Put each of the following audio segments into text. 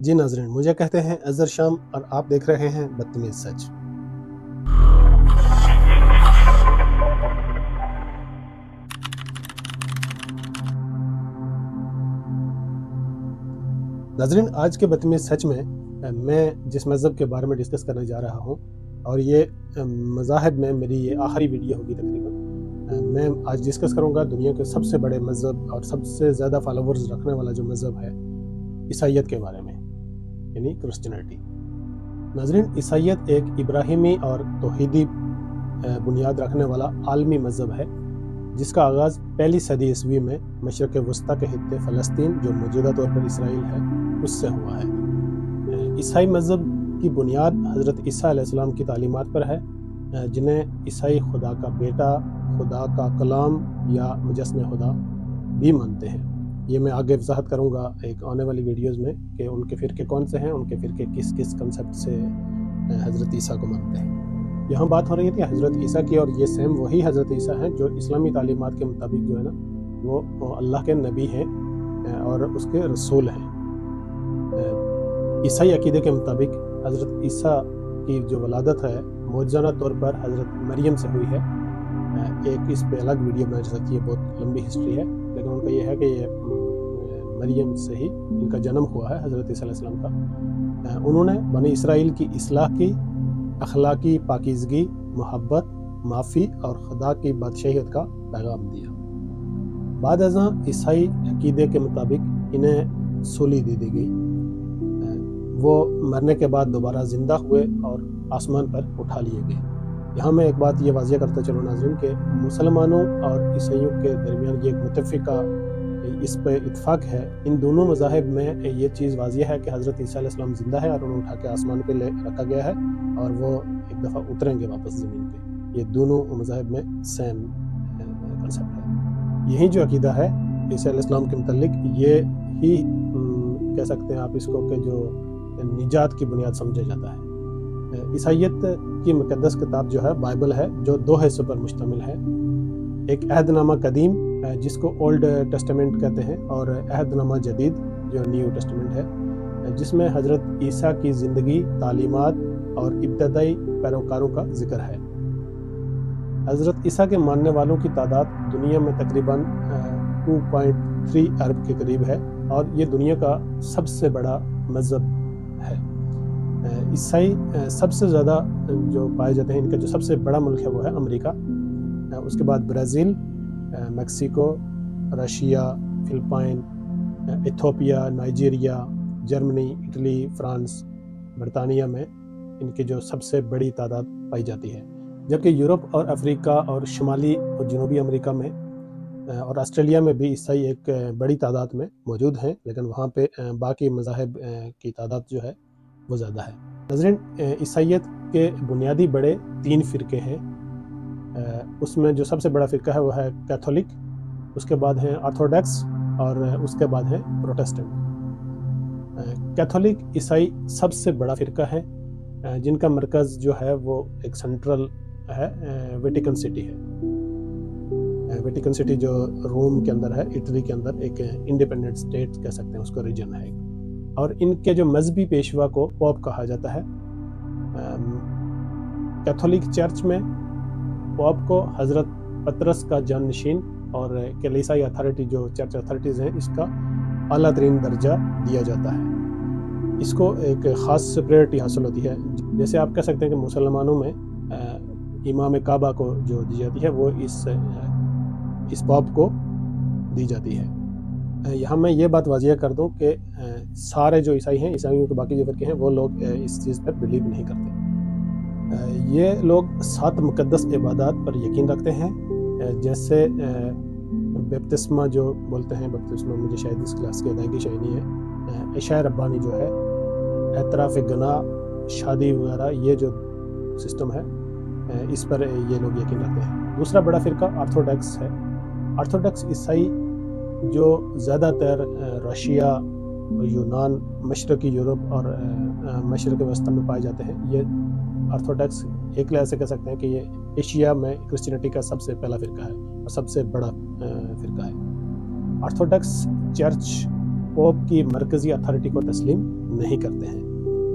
جی ناظرین، مجھے کہتے ہیں اظہر شام اور آپ دیکھ رہے ہیں بدتمیز سچ۔ ناظرین، آج کے بدتمیز سچ میں میں جس مذہب کے بارے میں ڈسکس کرنے جا رہا ہوں، اور یہ مذاہب میں میری یہ آخری ویڈیو ہوگی تقریباً۔ میں آج ڈسکس کروں گا دنیا کے سب سے بڑے مذہب اور سب سے زیادہ فالوورز رکھنے والا جو مذہب ہے، عیسائیت کے بارے میں۔ یعنی کرسچنٹی ناظرین، عیسائیت ایک ابراہیمی اور توحیدی بنیاد رکھنے والا عالمی مذہب ہے، جس کا آغاز پہلی صدی عیسوی میں مشرق وسطی کے خطے فلسطین، جو موجودہ طور پر اسرائیل ہے، اس سے ہوا ہے۔ عیسائی مذہب کی بنیاد حضرت عیسیٰ علیہ السلام کی تعلیمات پر ہے جنہیں عیسائی خدا کا بیٹا، خدا کا کلام یا مجسم خدا بھی مانتے ہیں۔ یہ میں آگے وضاحت کروں گا ایک آنے والی ویڈیوز میں کہ ان کے فرقے کون سے ہیں، ان کے فرقے کس کس کنسپٹ سے حضرت عیسیٰ کو مانتے ہیں۔ یہاں بات ہو رہی تھی حضرت عیسیٰ کی اور یہ سیم وہی حضرت عیسیٰ ہیں جو اسلامی تعلیمات کے مطابق جو ہے نا، وہ اللہ کے نبی ہیں اور اس کے رسول ہیں۔ عیسائی عقیدے کے مطابق حضرت عیسیٰ کی جو ولادت ہے موجانہ طور پر حضرت مریم سے ہوئی ہے۔ ایک اس پہ الگ ویڈیو بنا جا سکتی ہے بہت لمبی ہسٹری ہے، لیکن ان کا یہ ہے کہ یہ مریم سے ہی ان کا جنم ہوا ہے، حضرت عیسیٰ علیہ السلام کا۔ انہوں نے بنی اسرائیل کی اصلاح کی، اخلاقی پاکیزگی، محبت، معافی اور خدا کی بادشاہیت کا پیغام دیا۔ بعد ازاں عیسائی عقیدے کے مطابق انہیں سولی دے دی گئی۔ وہ مرنے کے بعد دوبارہ زندہ ہوئے اور آسمان پر اٹھا لیے گئے۔ یہاں میں ایک بات یہ واضح کرتا چلوں ناظرین، کہ مسلمانوں اور عیسائیوں کے درمیان یہ ایک متفقہ اس پہ اتفاق ہے، ان دونوں مذاہب میں یہ چیز واضح ہے کہ حضرت عیسیٰ علیہ السلام زندہ ہے اور انہوں اٹھا کے آسمان پہ لے رکھا گیا ہے اور وہ ایک دفعہ اتریں گے واپس زمین پہ۔ یہ دونوں مذاہب میں سیم کنسپٹ uh, ہے۔ یہی جو عقیدہ ہے عیسیٰ علیہ السلام کے متعلق، یہ ہی um, کہہ سکتے ہیں آپ اس کو کہ جو نجات کی بنیاد سمجھا جاتا ہے۔ uh, عیسائیت کی مقدس کتاب جو ہے، بائبل ہے، جو دو حصوں پر مشتمل ہے۔ ایک عہد نامہ قدیم جس کو اولڈ ٹیسٹمنٹ کہتے ہیں اور عہد نامہ جدید جو نیو ٹیسٹمنٹ ہے، جس میں حضرت عیسیٰ کی زندگی، تعلیمات اور ابتدائی پیروکاروں کا ذکر ہے۔ حضرت عیسیٰ کے ماننے والوں کی تعداد دنیا میں تقریباً ٹو پوائنٹ تھری ارب کے قریب ہے اور یہ دنیا کا سب سے بڑا مذہب ہے۔ عیسائی سب سے زیادہ جو پائے جاتے ہیں، ان کا جو سب سے بڑا ملک ہے، وہ ہے امریکہ۔ اس کے بعد Brazil Mexico, Russia, Philippines Ethiopia, Nigeria, Germany, Italy, France, برطانیہ میں ان کی جو سب سے بڑی تعداد پائی جاتی ہے۔ جبکہ یورپ اور افریقہ اور شمالی اور جنوبی امریکہ میں اور آسٹریلیا میں بھی عیسائی ایک بڑی تعداد میں موجود ہیں، لیکن وہاں پہ باقی مذاہب کی تعداد جو ہے وہ زیادہ ہے۔ نظرین عیسائیت کے بنیادی بڑے تین فرقے ہیں۔ اس میں جو سب سے بڑا فرقہ ہے وہ ہے کیتھولک، اس کے بعد ہیں آرتھوڈیکس اور اس کے بعد ہے پروٹیسٹنٹ۔ کیتھولک عیسائی سب سے بڑا فرقہ ہے۔ جن کا مرکز جو ہے وہ ایک سنٹرل ہے ویٹیکن سٹی ہے۔ ویٹیکن سٹی جو روم کے اندر ہے، اٹلی کے اندر ایک انڈیپینڈنٹ اسٹیٹ کہہ سکتے ہیں، اس کو ریجن ہے۔ اور ان کے جو مذہبی پیشوا کو پوپ کہا جاتا ہے۔ کیتھولک چرچ میں پوپ کو حضرت پترس کا جان نشین اور کلیسائی اتھارٹی جو چرچ اتھارٹیز ہیں، اس کا اعلیٰ ترین درجہ دیا جاتا ہے۔ اس کو ایک خاص سپریورٹی حاصل ہوتی ہے۔ جیسے آپ کہہ سکتے ہیں کہ مسلمانوں میں امام کعبہ کو جو دی جاتی ہے، وہ اس اس پاپ کو دی جاتی ہے۔ یہاں میں یہ بات واضح کر دوں کہ سارے جو عیسائی ہیں، عیسائیوں کے باقی جو فرقے ہیں، وہ لوگ اس چیز پر بلیو نہیں کرتے۔ یہ لوگ سات مقدس عبادات پر یقین رکھتے ہیں۔ جیسے بپتسمہ جو بولتے ہیں، بپتسمہ مجھے شاید اس کلاس کی ادائیگی شاید نہیں ہے۔ عشاء ربانی جو ہے، اعتراف گناہ، شادی وغیرہ، یہ جو سسٹم ہے اس پر یہ لوگ یقین رکھتے ہیں۔ دوسرا بڑا فرقہ آرتھوڈکس ہے۔ آرتھوڈکس عیسائی جو زیادہ تر رشیا، یونان، مشرقی یورپ اور مشرق وسطی میں پائے جاتے ہیں۔ یہ آرتھوڈکس ایک لحاظ سے کہہ سکتے ہیں کہ یہ ایشیا میں کرسچینٹی کا سب سے پہلا فرقہ ہے اور سب سے بڑا فرقہ ہے۔ آرتھوڈکس چرچ، پوپ کی مرکزی اتھارٹی کو تسلیم نہیں کرتے ہیں،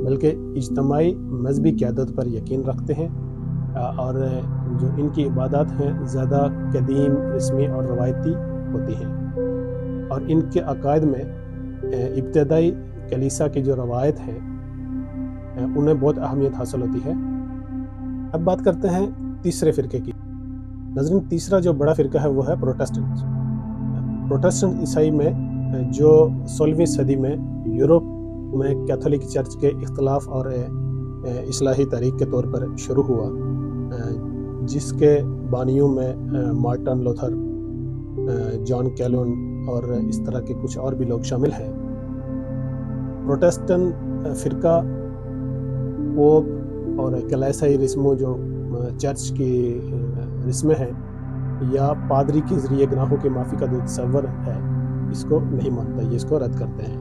بلکہ اجتماعی مذہبی قیادت پر یقین رکھتے ہیں۔ اور جو ان کی عبادات ہیں، زیادہ قدیم، رسمی اور روایتی ہوتی ہیں۔ اور ان کے عقائد میں ابتدائی کلیسا کی جو روایت ہے انہیں بہت اہمیت حاصل ہوتی ہے۔ اب بات کرتے ہیں تیسرے فرقے کی۔ نظرین تیسرا جو بڑا فرقہ ہے وہ ہے پروٹیسٹنٹ۔ پروٹیسٹنٹ عیسائی میں، جو سولہویں صدی میں یورپ میں کیتھولک چرچ کے اختلاف اور، اصلاحی تاریخ کے طور پر شروع ہوا، جس کے بانیوں میں، مارٹن لوتھر، جان کیلون اور اس طرح کے کچھ اور بھی لوگ شامل ہیں۔ پروٹیسٹن فرقہ پوپ اور کلیسائی رسموں جو چرچ کی رسمیں ہیں، یا پادری کے ذریعے گناہوں کی معافی کا جو تصور ہے، اس کو نہیں مانتا یہ اس کو رد کرتے ہیں۔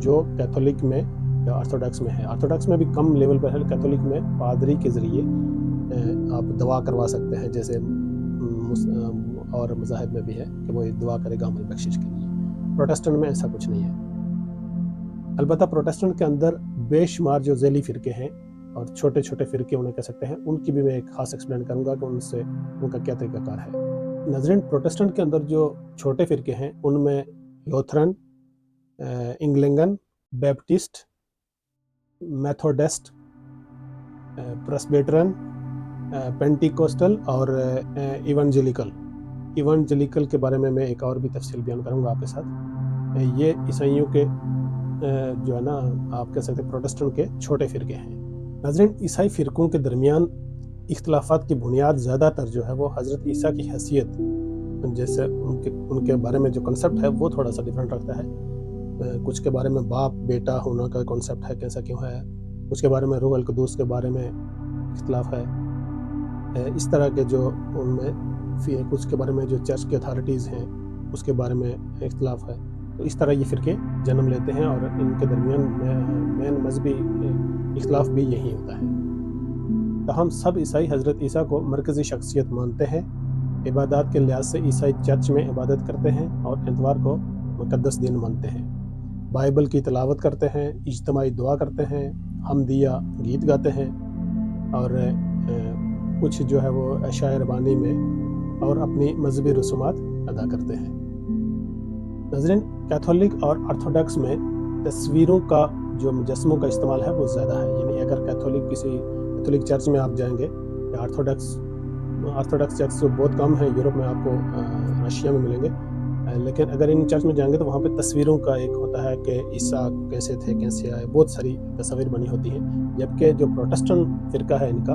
جو کیتھولک میں یا آرتھوڈکس میں ہے آرتھوڈکس میں بھی کم لیول پر ہے کیتھولک میں پادری کے ذریعے آپ دعا کروا سکتے ہیں، جیسے اور مذاہب میں بھی ہے کہ وہ دعا کرے گا عمل بخشش کے لیے۔ پروٹیسٹنٹ میں ایسا کچھ نہیں ہے۔ البتہ پروٹیسٹنٹ کے اندر بے شمار جو ذیلی فرقے ہیں اور چھوٹے چھوٹے فرقے انہیں کہہ سکتے ہیں، ان کی بھی میں ایک خاص ایکسپلین کروں گا کہ ان سے ان کا کیا طریقہ کار ہے۔ نظرین، پروٹیسٹنٹ کے اندر جو چھوٹے فرقے ہیں، ان میں Lutheran Anglican Baptist Methodist Presbyterian Pentecostal اور ایونجلیکل ایونجلیکل کے بارے میں میں ایک اور بھی تفصیل بیان کروں گا آپ کے ساتھ۔ یہ عیسائیوں کے جو ہے نا، آپ کہہ سکتے پروٹیسٹنٹ کے چھوٹے فرقے ہیں۔ ناظرین، عیسائی فرقوں کے درمیان اختلافات کی بنیاد زیادہ تر جو ہے وہ حضرت عیسیٰ کی حیثیت، جیسے ان کے ان کے بارے میں جو کنسیپٹ ہے، وہ تھوڑا سا ڈفرینٹ رکھتا ہے۔ کچھ کے بارے میں باپ، بیٹا، ہونا کا کنسیپٹ ہے، کیسا کیوں ہے۔ کچھ کے بارے میں روح القدوس کے بارے میں اختلاف ہے۔ اس طرح کے جو ان میں کچھ کے بارے میں جو چرچ کے اتھارٹیز ہیں، اس کے بارے میں اختلاف ہے۔ تو اس طرح یہ فرقے جنم لیتے ہیں اور ان کے درمیان مین مذہبی اختلاف بھی یہی ہوتا ہے۔ تاہم سب عیسائی حضرت عیسیٰ کو مرکزی شخصیت مانتے ہیں۔ عبادات کے لحاظ سے عیسائی چرچ میں عبادت کرتے ہیں اور اتوار کو مقدس دن مانتے ہیں۔ بائبل کی تلاوت کرتے ہیں، اجتماعی دعا کرتے ہیں، ہم دیا گیت گاتے ہیں اور کچھ جو ہے وہ عشاء ربانی میں اور اپنی مذہبی رسومات ادا کرتے ہیں۔ نظرین کیتھولک اور آرتھوڈکس میں تصویروں کا جو مجسموں کا استعمال ہے وہ زیادہ ہے۔ یعنی اگر کیتھولک کسی کیتھولک چرچ میں آپ جائیں گے یا آرتھوڈکس آرتھوڈکس چرچ بہت کم ہیں، یورپ میں آپ کو رشیا میں ملیں گے۔ لیکن اگر ان چرچ میں جائیں گے تو وہاں پہ تصویروں کا ایک ہوتا ہے کہ عیسیٰ کیسے تھے، کیسے آئے، بہت ساری تصویر بنی ہوتی ہیں۔ جبکہ جو پروٹسٹن فرقہ ہے ان کا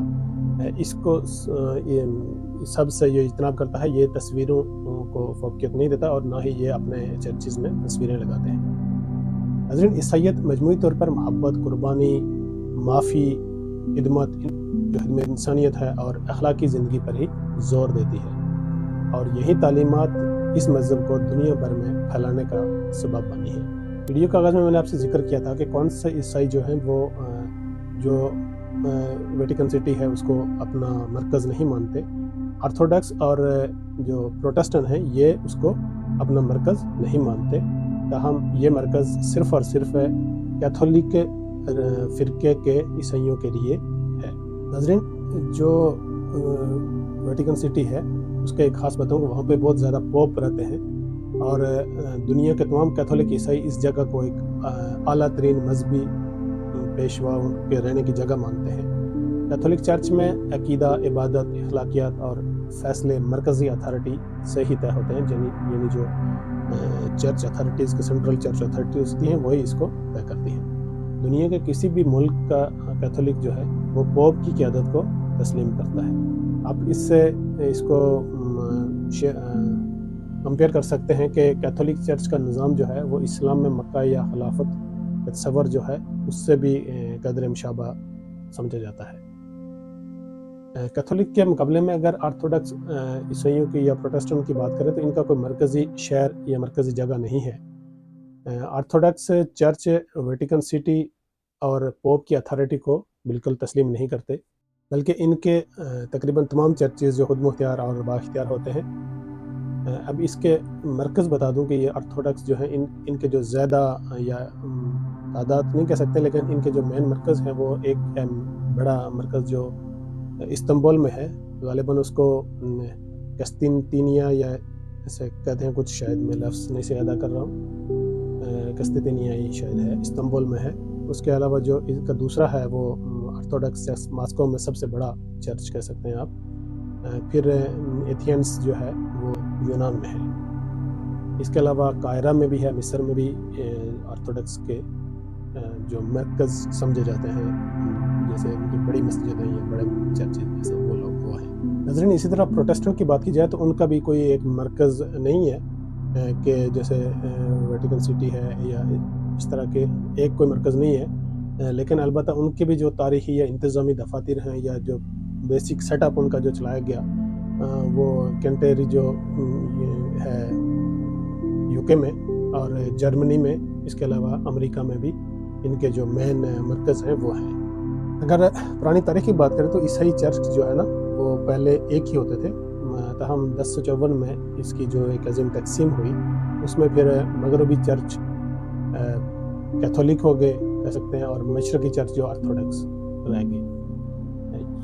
اس کو سب سے یہ اجتناب کرتا ہے، یہ تصویروں کو فوقیت نہیں دیتا اور نہ ہی یہ اپنے چرچز میں تصویریں لگاتے ہیں۔ حضرین عیسائیت مجموعی طور پر محبت، قربانی، معافی، خدمت، جو خدمت انسانیت ہے اور اخلاقی زندگی پر ہی زور دیتی ہے۔ اور یہی تعلیمات اس مذہب کو دنیا بھر میں پھیلانے کا سبب بنی ہے ویڈیو کاغذ میں میں نے آپ سے ذکر کیا تھا کہ کون سے عیسائی جو ہیں وہ جو ویٹیکن سٹی ہے، اس کو اپنا مرکز نہیں مانتے۔ آرتھوڈکس اور جو پروٹسٹن ہیں، یہ اس کو اپنا مرکز نہیں مانتے۔ تاہم، یہ مرکز صرف اور صرف کیتھولک فرقے کے عیسائیوں کے لیے ہے۔ ناظرین، جو ویٹیکن سٹی ہے، اس کا ایک خاص بتاؤں کہ وہاں پہ بہت زیادہ پوپ رہتے ہیں۔ اور دنیا کے تمام کیتھولک عیسائی اس جگہ کو ایک اعلیٰ ترین مذہبی پیشوا ان کے رہنے کی جگہ مانتے ہیں۔ کیتھولک چرچ میں عقیدہ، عبادت، اخلاقیات اور فیصلے مرکزی اتھارٹی سے ہی طے ہوتے ہیں یعنی یعنی جو چرچ اتھارٹیز کے سینٹرل چرچ اتھارٹیز ہوتی ہیں، وہی اس کو طے کرتی ہیں۔ دنیا کے کسی بھی ملک کا کیتھولک جو ہے، وہ پوپ کی قیادت کو تسلیم کرتا ہے۔ آپ اس سے اس کو کمپیئر کر سکتے ہیں کہ کیتھولک چرچ کا نظام جو ہے، وہ اسلام میں مکہ یا خلافت تصور جو ہے، اس سے بھی قدر مشابہ سمجھا جاتا ہے۔ کیتھولک کے مقابلے میں اگر آرتھوڈکس عیسائیوں کی یا پروٹیسٹنٹ کی بات کریں تو ان کا کوئی مرکزی شہر یا مرکزی جگہ نہیں ہے۔ آرتھوڈکس چرچ، ویٹیکن سٹی اور پوپ کی اتھارٹی کو بالکل تسلیم نہیں کرتے، بلکہ ان کے تقریباً تمام چرچز جو خود مختار اور با اختیار ہوتے ہیں اب اس کے مرکز بتا دوں کہ یہ ارتھوڈکس جو ہیں، ان ان کے جو زیادہ، یا تعداد نہیں کہہ سکتے، لیکن ان کے جو مین مرکز ہیں، وہ ایک بڑا مرکز جو استنبول میں ہے۔ غالباً اس کو کستنطینیا یا ایسے کہتے ہیں، کچھ شاید میں لفظ نہیں سے ادا کر رہا ہوں۔ کستنطینیا ہی شاید ہے، استنبول میں ہے۔ اس کے علاوہ جو ان کا دوسرا ہے، وہ ارتھوڈکس ماسکو میں سب سے بڑا چرچ کہہ سکتے ہیں آپ۔ پھر ایتھینس جو ہے، وہ یونان میں ہے۔ اس کے علاوہ قاہرہ میں بھی ہے، مصر میں بھی آرتھوڈکس کے جو مرکز سمجھے جاتے ہیں، جیسے ان کی بڑی مسجد ہیں، یا بڑے چرچز جیسے وہ لوگ، وہ ہیں۔ نظرین اسی طرح پروٹیسٹنٹ کی بات کی جائے تو ان کا بھی کوئی ایک مرکز نہیں ہے کہ جیسے ویٹیکن سٹی ہے، یا اس طرح کے ایک کوئی مرکز نہیں ہے۔ لیکن البتہ ان کے بھی جو تاریخی یا انتظامی دفاتر ہیں، یا جو بیسک سیٹ اپ ان کا جو چلایا گیا وہ کینٹیری جو ہے یو کے میں اور جرمنی میں، اس کے علاوہ امریکہ میں بھی ان کے جو مین مرکز ہیں وہ ہیں۔ اگر پرانی تاریخ کی بات کریں تو عیسائی چرچ جو ہے نا، وہ پہلے ایک ہی ہوتے تھے۔ تاہم دس سو چون میں اس کی جو ایک عظیم تقسیم ہوئی۔ اس میں پھر مغربی چرچ کیتھولک ہو گئے، کہہ سکتے ہیں، اور مشرقی چرچ جو آرتھوڈکس رہ گئے۔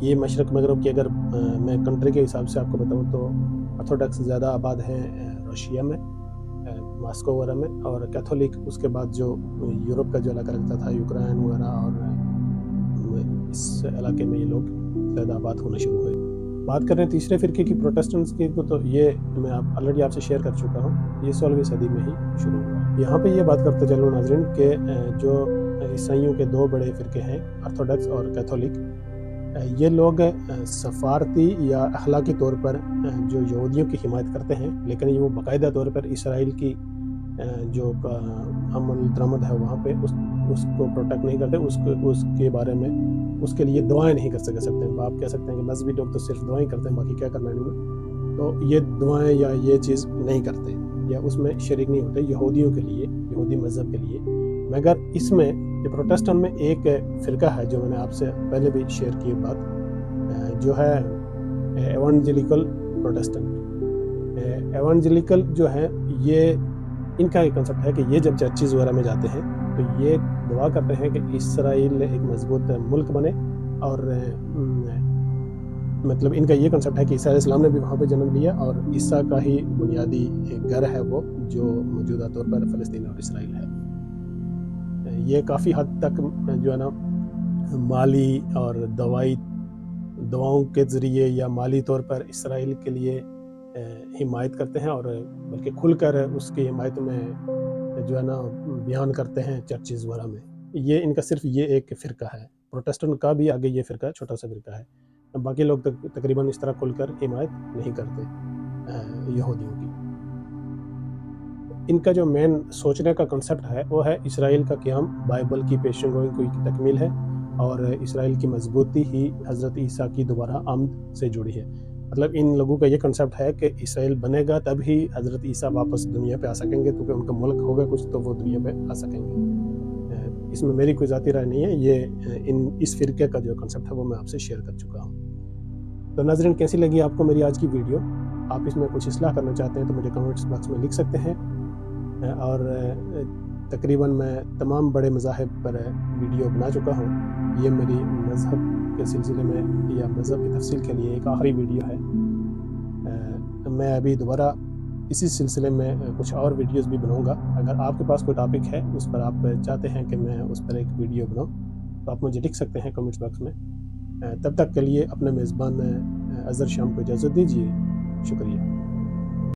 یہ مشرق مغرب کی اگر میں کنٹری کے حساب سے آپ کو بتاؤں تو آرتھوڈکس زیادہ آباد ہیں روشیا میں ماسکو وغیرہ میں اور کیتھولک اس کے بعد جو یورپ کا جو علاقہ لگتا تھا، یوکرائن وغیرہ اور اس علاقے میں یہ لوگ زیادہ آباد ہونا شروع ہوئے۔ بات کر رہے ہیں تیسرے فرقے کی پروٹیسٹنٹس کی تو یہ میں آپ آلریڈی آپ سے شیئر کر چکا ہوں، یہ سولہویں صدی میں ہی شروع ہوا۔ یہاں پہ یہ بات کرتے چلوں ناظرین کہ جو عیسائیوں کے دو بڑے فرقے ہیں آرتھوڈکس اور کیتھولک یہ لوگ سفارتی یا اخلاقی طور پر جو یہودیوں کی حمایت کرتے ہیں، لیکن یہ وہ باقاعدہ طور پر اسرائیل کی جو عمل درآمد ہے وہاں پہ، اس اس کو پروٹیکٹ نہیں کرتے، اس کو، اس کے بارے میں، اس کے لیے دعائیں نہیں کر سکتے سکتے آپ کہہ سکتے ہیں کہ مذہبی لوگ تو صرف دعائیں کرتے ہیں، باقی کیا کرنا ہے؟ تو یہ دعائیں یا یہ چیز نہیں کرتے، یا اس میں شریک نہیں ہوتے یہودیوں کے لیے، یہودی مذہب کے لیے۔ مگر اس میں یہ پروٹیسٹن میں ایک فرقہ ہے جو میں نے آپ سے پہلے بھی شیئر کی بات جو ہے ایوانجلیکل پروٹیسٹنٹ۔ ایوانجلیکل جو ہے یہ ان کا ایک کنسیپٹ ہے کہ یہ جب چرچز وغیرہ میں جاتے ہیں، تو یہ دعا کرتے ہیں کہ اسرائیل ایک مضبوط ملک بنے اور مطلب ان کا یہ کنسیپٹ ہے کہ عیسیٰ علیہ السلام نے بھی وہاں پہ جنم لیا اور عیسیٰ کا ہی بنیادی گھر ہے وہ جو موجودہ طور پر فلسطین اور اسرائیل ہے۔ یہ کافی حد تک جو ہے نا، مالی اور دوائی، دواؤں کے ذریعے یا مالی طور پر اسرائیل کے لیے حمایت کرتے ہیں اور بلکہ کھل کر اس کی حمایت میں جو ہے نا بیان کرتے ہیں چرچز وغیرہ میں۔ یہ ان کا صرف یہ ایک فرقہ ہے۔ پروٹیسٹنٹ کا بھی آگے یہ فرقہ، چھوٹا سا فرقہ ہے۔ باقی لوگ تقریباً اس طرح کھل کر حمایت نہیں کرتے یہودیوں کی۔ ان کا جو مین سوچنے کا کنسیپٹ ہے، وہ ہے اسرائیل کا قیام، بائبل کی پیشن گوئی کی تکمیل ہے اور اسرائیل کی مضبوطی ہی حضرت عیسیٰ کی دوبارہ آمد سے جڑی ہے۔ مطلب ان لوگوں کا یہ کنسیپٹ ہے کہ اسرائیل بنے گا تب ہی حضرت عیسیٰ واپس دنیا پہ آ سکیں گے، کیونکہ ان کا ملک ہوگا کچھ تو وہ دنیا پہ آ سکیں گے۔ اس میں میری کوئی ذاتی رائے نہیں ہے، یہ ان اس فرقے کا جو کنسیپٹ ہے وہ میں آپ سے شیئر کر چکا ہوں۔ تو ناظرین، کیسی لگی آپ کو میری آج کی ویڈیو آپ اس میں کچھ اصلاح کرنا چاہتے ہیں تو مجھے کمنٹس باکس میں لکھ سکتے ہیں۔ اور تقریباً میں تمام بڑے مذاہب پر ویڈیو بنا چکا ہوں۔ یہ میری مذہب کے سلسلے میں یا مذہب کی تفصیل کے لیے ایک آخری ویڈیو ہے۔ میں ابھی دوبارہ اسی سلسلے میں کچھ اور ویڈیوز بھی بناؤں گا۔ اگر آپ کے پاس کوئی ٹاپک ہے، اس پر آپ چاہتے ہیں کہ میں اس پر ایک ویڈیو بناؤں، تو آپ مجھے لکھ سکتے ہیں کمنٹس باکس میں۔ تب تک کے لیے اپنے میزبان اظہر شام کو اجازت دیجیے۔ شکریہ۔